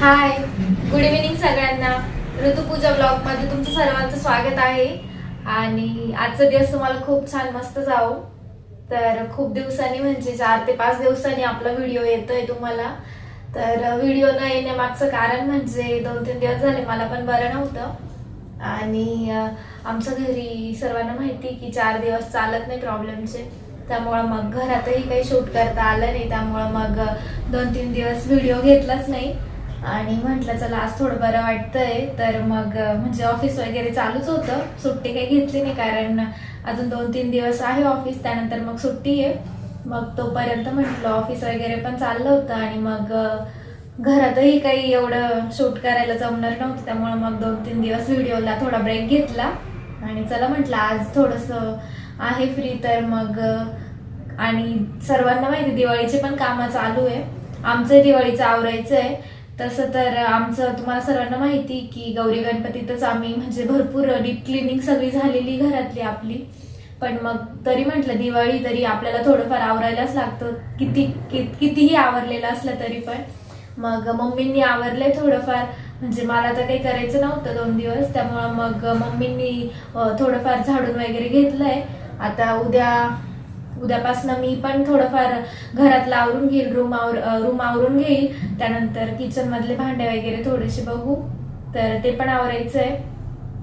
Hi good evening सगळ्यांना. ऋतुपूजा ब्लॉगमध्ये तुमचं सर्वांचं स्वागत आहे. आणि आजचा दिवस तुम्हाला खूप छान मस्त जाऊ. तर खूप दिवसांनी म्हणजे चार ते पाच दिवसांनी आपला व्हिडिओ येतोय तुम्हाला. तर व्हिडिओ न येण्यामागचं कारण म्हणजे दोन तीन दिवस झाले मला पण बरं नव्हतं. आणि आमच्या घरी सर्वांना माहिती की चार दिवस चालत नाही प्रॉब्लेमचे त्यामुळं मग घरातही काही शूट करता आलं नाही. त्यामुळं मग दोन तीन दिवस व्हिडिओ घेतलाच नाही. आणि म्हटलं चला आज थोडं बरं वाटतंय. तर मग म्हणजे ऑफिस वगैरे चालूच होतं. सुट्टी काही घेतली नाही कारण अजून दोन तीन दिवस आहे ऑफिस. त्यानंतर मग सुट्टी आहे. मग तोपर्यंत म्हटलं ऑफिस वगैरे पण चाललं होतं. आणि मग घरातही काही एवढं शूट करायला जमणार नव्हतं. त्यामुळे मग दोन तीन दिवस व्हिडिओला थोडा ब्रेक घेतला. आणि चला म्हटलं आज थोडंसं आहे फ्री. तर मग आणि सर्वांना माहिती दिवाळीचे पण कामं चालू आहे. आमचं दिवाळीचं आवरायचं आहे. तसं तर आमचं तुम्हाला सर्वांना माहिती की गौरी गणपतीतच आम्ही म्हणजे भरपूर डीप क्लिनिंग सगळी झालेली घरातली आपली. पण मग तरी म्हटलं दिवाळी तरी आपल्याला थोडंफार आवरायलाच लागतं. किती कि- कितीही आवरलेलं असलं तरी पण. मग मम्मींनी आवरलंय थोडंफार. म्हणजे मला तर काही करायचं नव्हतं दोन दिवस. त्यामुळं मग मम्मींनी थोडंफार झाडून वगैरे घेतलंय. आता उद्या उद्यापासनं मी पण थोडंफार घरातलं आवरून घेईल रूम आवर रूम आवरून घेईल. त्यानंतर किचन मधले भांडे वगैरे थोडेसे बघू. तर ते पण आवरायचं आहे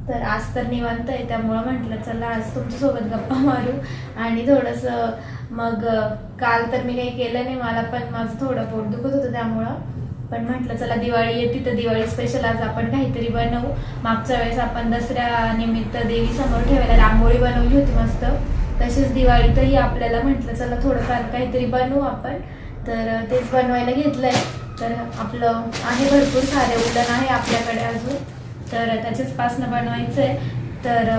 तर आज तर निवांत आहे त्यामुळं म्हटलं चला आज तुमच्यासोबत गप्पा मारू. आणि थोडंसं मग काल तर मी काही केलं नाही मला पण माझं थोडं पोट दुखत होतं त्यामुळं. पण म्हटलं चला दिवाळी येते तर दिवाळी स्पेशल आज आपण काहीतरी बनवू. मागच्या वेळेस आपण दसऱ्या निमित्त देवी समोर ठेवायला रांगोळी बनवली होती मस्त. तसेच दिवाळीतही आपल्याला म्हटलं चला थोडंफार काहीतरी बनवू आपण. तर तेच बनवायला घेतलंय. तर आपलं आहे भरपूर सारे उलन आहे आपल्याकडे अजून. तर त्याच्याच पासनं बनवायचं आहे तर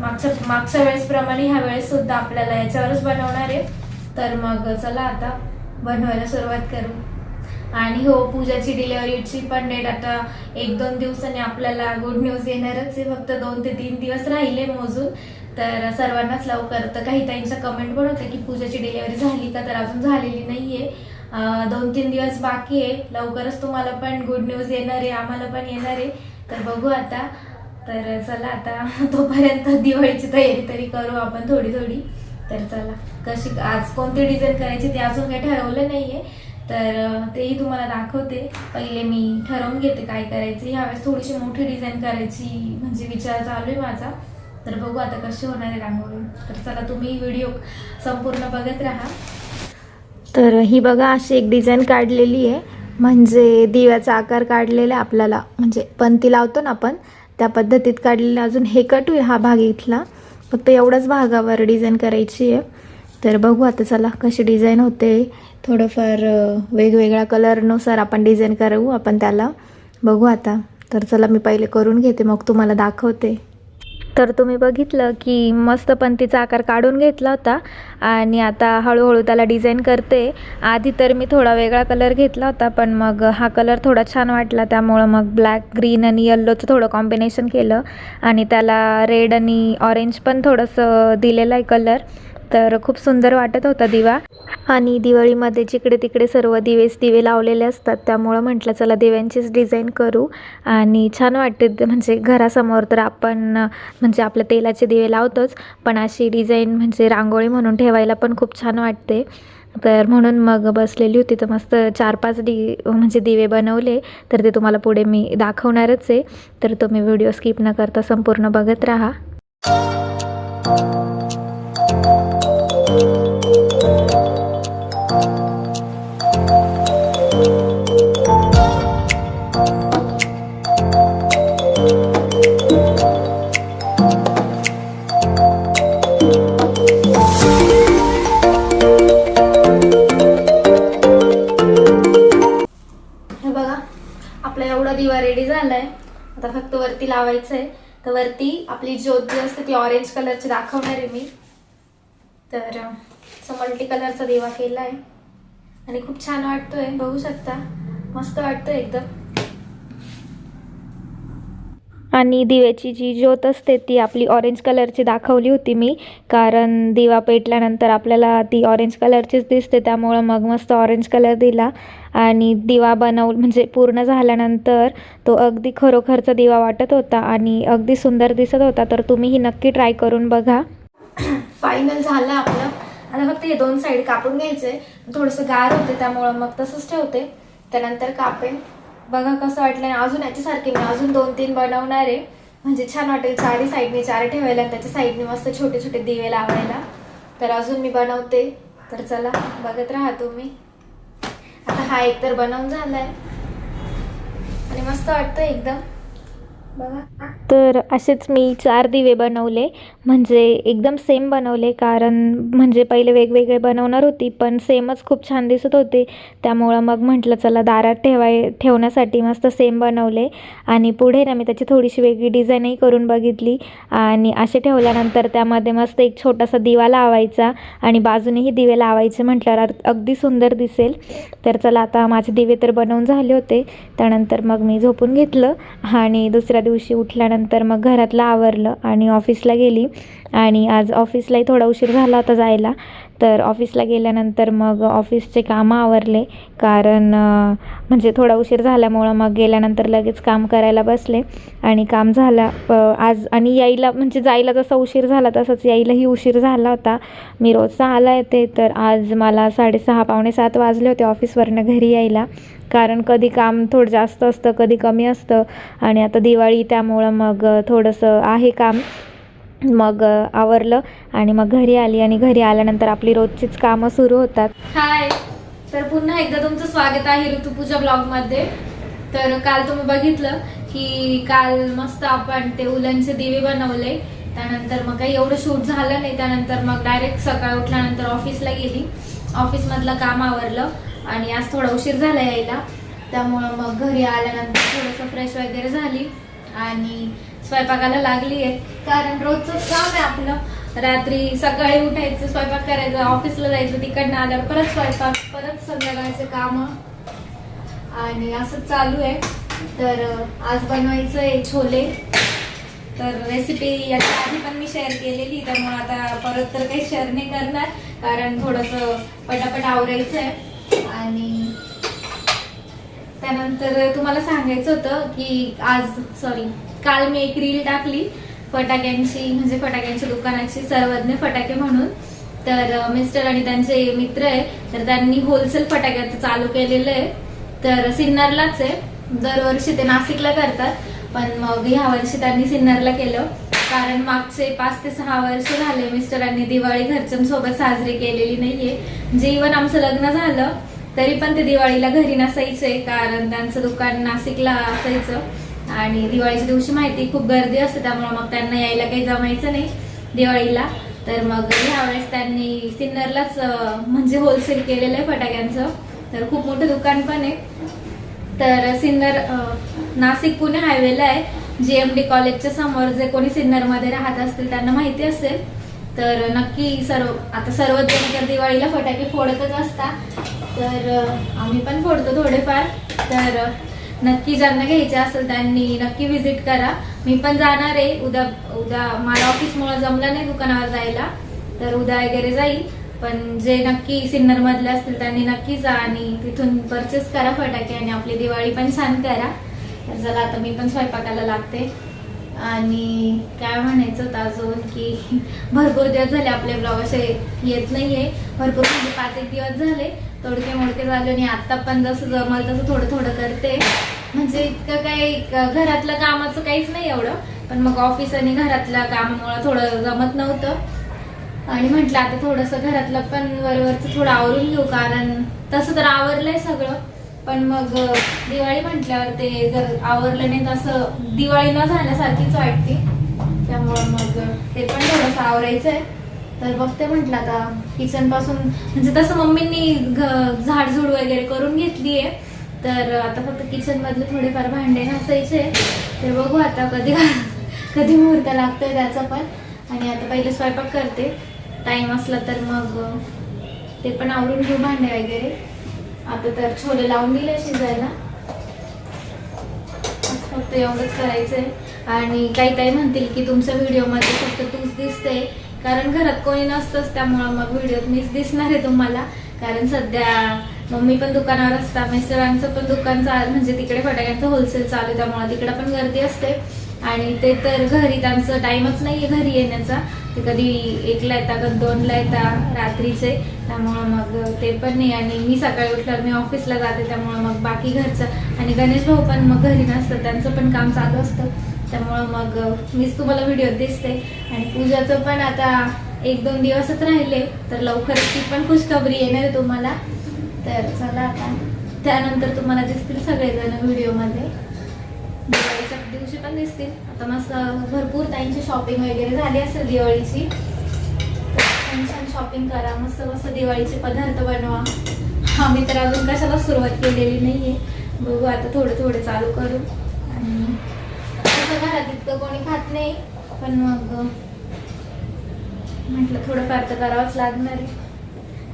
मागच्या मागच्या वेळेसप्रमाणे ह्या वेळेस सुद्धा आपल्याला याच्यावरच बनवणार आहे. तर मग चला आता बनवायला सुरुवात करू. आणि हो पूजाची डिलेवरीची पण डेट आता एक दोन दिवसांनी आपल्याला गुड न्यूज येणारच आहे. फक्त दोन ते तीन दिवस राहिले मोजून. तर सर्वांनाच लवकर तर काही ताईंचा कमेंट पण होतं की पूजाची डिलेवरी झाली का? तर अजून झालेली नाही आहे दोन तीन दिवस बाकी आहे. लवकरच तुम्हाला पण गुड न्यूज येणार आहे. आम्हाला पण येणार आहे. तर बघू आता. तर चला आता तोपर्यंत दिवाळीची तयारी तरी करू आपण थोडी थोडी तर चला कशी आज कोणती डिझाईन करायची ते अजून काही ठरवलं नाहीये. तर तेही तुम्हाला दाखवते. पहिले मी ठरवून घेते काय करायचे. ह्यावेळेस थोडीशी मोठी डिझाईन करायची म्हणजे विचार चालू आहे माझा. तर बघू आता कशी होणार आहे रांगोळी. तर चला तुम्ही व्हिडिओ संपूर्ण बघत राहा. तर ही बघा अशी एक डिझाईन काढलेली आहे. म्हणजे दिव्याचा आकार काढलेला आहे आपल्याला. म्हणजे पंती लावतो ना आपण त्या पद्धतीत काढलेला अजून हे कट होईल हा भाग इथला. फक्त एवढ्याच भागावर डिझाईन करायची आहे. तर बघू आता चला कशी डिझाईन होते. थोडंफार वेगवेगळ्या कलरनुसार आपण डिझाईन करू आपण त्याला. बघू आता. तर चला मी पहिले करून घेते मग तुम्हाला दाखवते. तर तुम्ही बघितलं की मस्त पण तिचा आकार काढून घेतला होता. आणि आता हळूहळू त्याला डिझाईन करते. आधी तर मी थोडा वेगळा कलर घेतला होता पण मग हा कलर थोडा छान वाटला. त्यामुळं मग ब्लॅक ग्रीन आणि येल्लोचं थोडं कॉम्बिनेशन केलं. आणि त्याला रेड आणि ऑरेंज पण थोडंसं दिलेलं आहे कलर तर खूप सुंदर वाटत होता दिवा. आणि दिवाळीमध्ये जिकडे तिकडे सर्व दिवेच दिवे लावलेले असतात त्यामुळं म्हटलं चला दिव्यांचीच डिझाईन करू. आणि छान वाटते म्हणजे घरासमोर तर आपण म्हणजे आपल्या तेलाचे दिवे लावतोच पण अशी डिझाईन म्हणजे रांगोळी म्हणून ठेवायला पण खूप छान वाटते. तर म्हणून मग बसलेली होती तर मस्त चार पाच डी म्हणजे दिवे बनवले तर ते तुम्हाला पुढे मी दाखवणारच आहे. तर तुम्ही व्हिडिओ स्किप न करता संपूर्ण बघत राहा. दिवा रेडी झालाय. आता फक्त वरती लावायचं आहे तर वरती आपली ज्योत जी असते ती ऑरेंज कलरची दाखवणार आहे मी. तर असं मल्टी कलरचा दिवा केला आहे आणि खूप छान वाटतोय. बघू शकता. मस्त वाटतोय एकदम. आणि दिव्याची जी ज्योत असते ती आपली ऑरेंज कलरची दाखवली होती मी. कारण दिवा पेटल्यानंतर आपल्याला ती ऑरेंज कलरचीच दिसते त्यामुळं मग मस्त ऑरेंज कलर दिला. आणि दिवा बनव म्हणजे पूर्ण झाल्यानंतर तो अगदी खरोखरचा दिवा वाटत होता आणि अगदी सुंदर दिसत होता. तर तुम्हीही नक्की ट्राय करून बघा. फायनल झालं आपलं. आता फक्त हे दोन साईड कापून घ्यायचे. थोडंसं गार होते त्यामुळं मग तसंच ठेवते. त्यानंतर कापेन. बघा कसं वाटलं आणि अजून याच्यासारखे मी अजून दोन तीन बनवणार आहे. म्हणजे छान वाटेल चारही साईडने चार ठेवायला त्याच्या साईडने मस्त छोटे छोटे दिवे लावायला. तर अजून मी बनवते. तर चला बघत राहा तुम्ही. आता हा एक तर बनवून झालाय. आणि मस्त वाटतं एकदम. बघा. तर असेच मी चार दिवे बनवले. म्हणजे एकदम सेम बनवले कारण म्हणजे पहिले वेगवेगळे बनवणार होती पण सेमच खूप छान दिसत होते. त्यामुळं मग म्हटलं चला दारात ठेवाय ठेवण्यासाठी मस्त सेम बनवले. आणि पुढे ना मी त्याची थोडीशी वेगळी डिझाईनही करून बघितली. आणि असे ठेवल्यानंतर त्यामध्ये मस्त एक छोटासा दिवा लावायचा आणि बाजूनेही दिवे लावायचे म्हटल्यावर अगदी सुंदर दिसेल. तर चला आता माझे दिवे तर बनवून झाले होते. त्यानंतर मग मी झोपून घेतलं आणि दुसऱ्या दिवशी उठल्यानंतर मग घरातलं आवरलं आणि ऑफिसला गेली. आणि आज ऑफिसलाही थोडा उशीर झाला होता जायला. तर ऑफिसला गेल्यानंतर मग ऑफिसचे कामं आवरले. कारण म्हणजे थोडा उशीर झाल्यामुळं मग गेल्यानंतर लगेच काम करायला बसले. आणि काम झाला आज आणि यायला म्हणजे जायला जसा उशीर झाला तसंच यायलाही उशीर झाला होता. मी रोज सहाला येते तर आज मला साडेसहा पावणे सात वाजले होते ऑफिसवरनं घरी यायला. कारण कधी काम थोडं जास्त असतं कधी कमी असतं. आणि आता दिवाळी त्यामुळं मग थोडंसं आहे काम. मग आवरलं आणि मग घरी आली आणि घरी आल्यानंतर आपली रोजचीच कामं सुरू होतात. हाय. तर पुन्हा एकदा तुमचं स्वागत आहे ऋतुपूजा ब्लॉगमध्ये तर काल तुम्ही बघितलं की काल मस्त आपण ते उलनचे दिवे बनवले. त्यानंतर मग काही एवढं शूट झालं नाही. त्यानंतर मग डायरेक्ट सकाळी उठल्यानंतर ऑफिसला गेली. ऑफिसमधलं काम आवरलं आणि आज थोडा उशीर झाला यायला. त्यामुळं मग घरी आल्यानंतर थोडंसं फ्रेश वगैरे झाली. आणि स्वयंपाकाला लागली आहे. कारण रोजचं काम आहे आपलं. रात्री सकाळी उठायचं स्वयंपाक करायचं ऑफिसला जायचं तिकडनं आल्यावर परत स्वयंपाक परत संध्याकाळचं काम. आणि असं चालू आहे. तर आज बनवायचं आहे छोले. तर रेसिपी याच्या आधी पण मी शेअर केलेली त्यामुळे आता परत तर काही शेअर नाही करणार. कारण थोडंसं पटापट आवरायचं आहे. आणि त्यानंतर तुम्हाला सांगायचं होतं की आज सॉरी काल मी एक रील टाकली फटाक्यांची म्हणजे फटाक्यांच्या दुकानाची सर्वज्ञ फटाके म्हणून. तर मिस्टर आणि त्यांचे मित्र आहे तर त्यांनी होलसेल फटाक्याचं चालू केलेलं आहे. तर सिन्नरलाच आहे. दरवर्षी ते नाशिकला करतात पण मग ह्या वर्षी त्यांनी सिन्नरला केलं. कारण मागचे पाच ते सहा वर्ष झाले मिस्टरांनी दिवाळी घरच्यांसोबत साजरी केलेली नाहीये. म्हणजे इवन आमचं लग्न झालं तरी पण ते दिवाळीला घरी नसायचे कारण त्यांचं दुकान नाशिकला असायचं. आणि दिवाळीच्या दिवशी माहिती खूप गर्दी असते त्यामुळे मग त्यांना यायला काही जमायचं नाही दिवाळीला. तर मग यावेळेस त्यांनी सिन्नरलाच म्हणजे होलसेल केलेलं आहे फटाक्यांचं. तर खूप मोठं दुकान पण आहे. तर सिन्नर नाशिक पुणे हायवेला आहे. जी एम डी कॉलेजच्या समोर जे कोणी सिन्नरमध्ये राहत असतील त्यांना माहिती असेल. तर नक्की सर्व आता सर्वच जण तर दिवाळीला फटाके फोडतच असतात. तर आम्ही पण फोडतो थोडेफार. तर नक्की ज्यांना घ्यायचे असेल त्यांनी नक्की व्हिजिट करा. मी पण जाणार आहे. उद्या उद्या मला ऑफिसमुळे जमलं नाही दुकानावर जायला. तर उद्या वगैरे जाईल. पण जे नक्की सिन्नर मधले असतील त्यांनी नक्की जा आणि तिथून परचेस करा फटाके आणि आपली दिवाळी पण छान करा. तर चला आता मी पण स्वयंपाकाला लागते. आणि काय म्हणायचं होतं अजून की भरपूर दिवस झाले आपले ब्लॉग असे येत नाही आहे भरपूर म्हणजे पाच एक दिवस झाले. तोडके मोडके झाले आणि आत्ता पण जसं जमल तसं थोडं थोडं करते. म्हणजे इतकं काही घरातलं कामाचं काहीच नाही एवढं. पण मग ऑफिस आणि घरातल्या कामामुळं थोडं जमत नव्हतं. आणि म्हटलं आता थोडंसं घरातलं पण वरवरचं थोडं आवरून घेऊ कारण तसं तर आवरलंय सगळं. पण मग दिवाळी म्हटल्यावर ते जर आवरलं नाही तसं दिवाळी न झाल्यासारखीच वाटते. त्यामुळं मग ते पण थोडंसं आवरायचं आहे तर बघते म्हटलं आता किचनपासून म्हणजे तसं मम्मींनी घ- झाडझूड वगैरे करून घेतली आहे तर आता फक्त किचन मधले थोडेफार भांडे घासायचे. ते बघू आता कधी कधी मुहूर्त लागतोय त्याचा पण. आणि आता पहिले स्वयंपाक करते. टाइम असला तर मग ते पण आवरून घेऊ भांडे वगैरे. आता तर छोले लावून दिले शिजायला. फक्त एवढंच करायचंय. आणि काही काही म्हणतील की तुमच्या व्हिडिओमध्ये फक्त तूच दिसते कारण घरात कोणी नसतंच त्यामुळं मग व्हिडिओत मीच दिसणार आहे तुम्हाला. कारण सध्या मम्मी पण दुकानावर असता मिस्टरांचं पण दुकान चाल म्हणजे तिकडे फटाक्यांचं होलसेल चालू आहे त्यामुळे तिकडे पण गर्दी असते. आणि ते तर घरी त्यांचं टाईमच नाही आहे घरी येण्याचा. ते कधी एकला येता कधी दोनला येता रात्रीचे. त्यामुळं मग ते पण नाही. आणि मी सकाळी उठल्यावर मी ऑफिसला जाते त्यामुळं मग बाकी घरचं आणि गणेश भाऊ पण मग घरी नसतं त्यांचं पण काम चालू असतं. त्यामुळं मग मीच तुम्हाला व्हिडिओ दिसते. आणि पूजाचं पण आता एक दोन दिवसच राहिले तर लवकरच ती पण खुशखबरी येणार आहे तुम्हाला. तर चला आता. त्यानंतर तुम्हाला दिसतील सगळेजण व्हिडिओमध्ये. दिवाळीच्या दिवशी पण दिसतील. आता मस्त भरपूर ताईंची शॉपिंग वगैरे झाली असेल दिवाळीची. छान छान शॉपिंग करा मस्त मस्त दिवाळीचे पदार्थ बनवा. आम्ही तर अजून कशाला सुरुवात केलेली नाहीये. बघू आता थोडं थोडं चालू करू. आणि तसं घरात इतकं कोणी खात नाही पण मग म्हटलं थोडंफार तर करावंच लागणार आहे.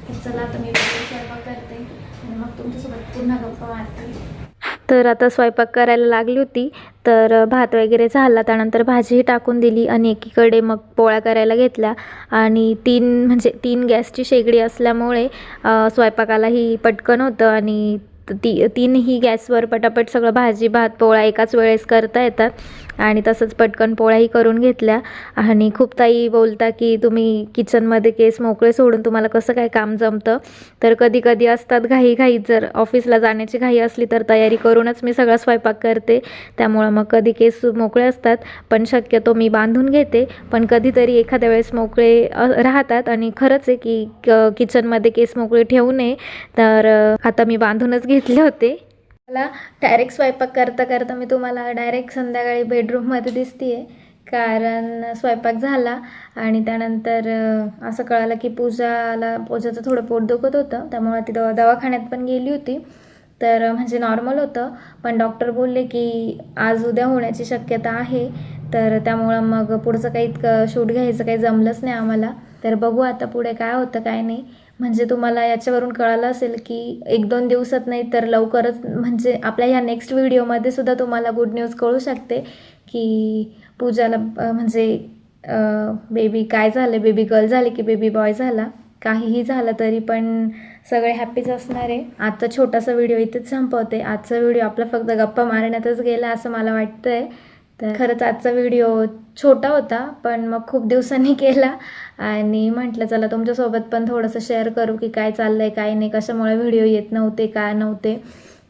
तर चला आता मी स्वयंपाक करते. आणि मग तुमच्यासोबत पुन्हा गप्पा मारते. तर आता स्वयंपाक करायला लागली होती. तर भात वगैरे झाला. त्यानंतर भाजीही टाकून दिली आणि एकीकडे मग पोळ्या करायला घेतल्या. आणि तीन म्हणजे तीन गॅसची शेगडी असल्यामुळे स्वयंपाकालाही पटकन होतं आणि ती तीनही गॅसवर पटापट सगळं भाजी भात पोळा एकाच वेळेस करता येतात. आणि तसंच पटकन पोळ्याही करून घेतल्या. आणि खूप ताई बोलता की तुम्ही किचनमध्ये केस मोकळे सोडून तुम्हाला कसं काय काम जमतं? तर कधी कधी असतात घाई घाई जर ऑफिसला जाण्याची घाई असली तर तयारी करूनच मी सगळा स्वयंपाक करते. त्यामुळं मग कधी केस मोकळे असतात पण शक्यतो मी बांधून घेते. पण कधीतरी एखाद्या वेळेस मोकळे राहतात. आणि खरंच आहे की क- किचनमध्ये केस मोकळे ठेवू नये. तर आता मी बांधूनच घेतले होते. मला डायरेक्ट स्वयंपाक करता करता मी तुम्हाला डायरेक्ट संध्याकाळी बेडरूममध्ये दिसते कारण स्वयंपाक झाला आणि त्यानंतर असं कळालं की पूजाला पूजाचं थोडं पोट दुखत होतं. त्यामुळे ती दवा दवाखान्यात पण गेली होती. तर म्हणजे नॉर्मल होतं. पण डॉक्टर बोलले की आज उद्या होण्याची शक्यता आहे. तर त्यामुळं मग पुढचं काही इतकं शूट घ्यायचं काही जमलंच नाही आम्हाला. तर बघू आता पुढे काय होतं काय नाही. म्हणजे तुम्हाला याच्यावरून कळालं असेल की एक दोन दिवसात नाही तर लवकरच म्हणजे आपल्या ह्या नेक्स्ट व्हिडिओमध्ये सुद्धा तुम्हाला गुड न्यूज कळू शकते की पूजाला म्हणजे बेबी काय झालं? बेबी गर्ल झाली की बेबी बॉय झाला? काहीही झालं तरी पण सगळे हॅपीच असणार आहे. आजचा छोटासा व्हिडिओ इथेच संपवते. आजचा व्हिडिओ आपला फक्त गप्पा मारण्यातच गेला असं मला वाटतंय. तर खरंच आजचा व्हिडिओ छोटा होता पण मग खूप दिवसांनी केला. आणि म्हटलं चला तुमच्यासोबत पण थोडंसं शेअर करू की काय चाललं आहे काय नाही कशामुळे व्हिडिओ येत नव्हते काय नव्हते.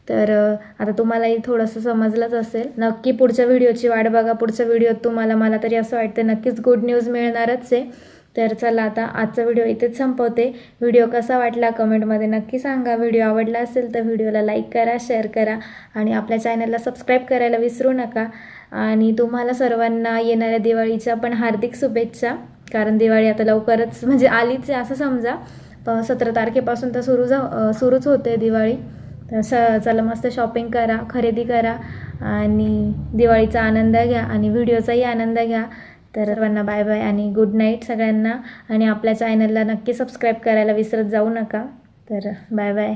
तर आता तुम्हालाही थोडंसं समजलंच असेल. नक्की पुढच्या व्हिडिओची वाट बघा. पुढच्या व्हिडिओत तुम्हाला मला तरी असं वाटतं नक्कीच गुड न्यूज मिळणारच आहे. तर चला आता आजचा व्हिडिओ इथेच संपवते. व्हिडिओ कसा वाटला कमेंटमध्ये नक्की सांगा. व्हिडिओ आवडला असेल तर व्हिडिओला लाईक करा शेअर करा आणि आपल्या चॅनलला सबस्क्राईब करायला विसरू नका. आणि तुम्हाला सर्वांना येणाऱ्या दिवाळीच्या पण हार्दिक शुभेच्छा. कारण दिवाळी आता लवकरच म्हणजे आलीच आहे असं समजा. प सतरा तारखेपासून तर सुरू जा सुरूच होते दिवाळी. तर स चला मस्त शॉपिंग करा खरेदी करा आणि दिवाळीचा आनंद घ्या आणि व्हिडिओचाही आनंद घ्या. तर सर्वांना बाय बाय आणि गुड नाईट सगळ्यांना. आणि आपल्या चॅनलला नक्की सबस्क्राईब करायला विसरत जाऊ नका. तर बाय बाय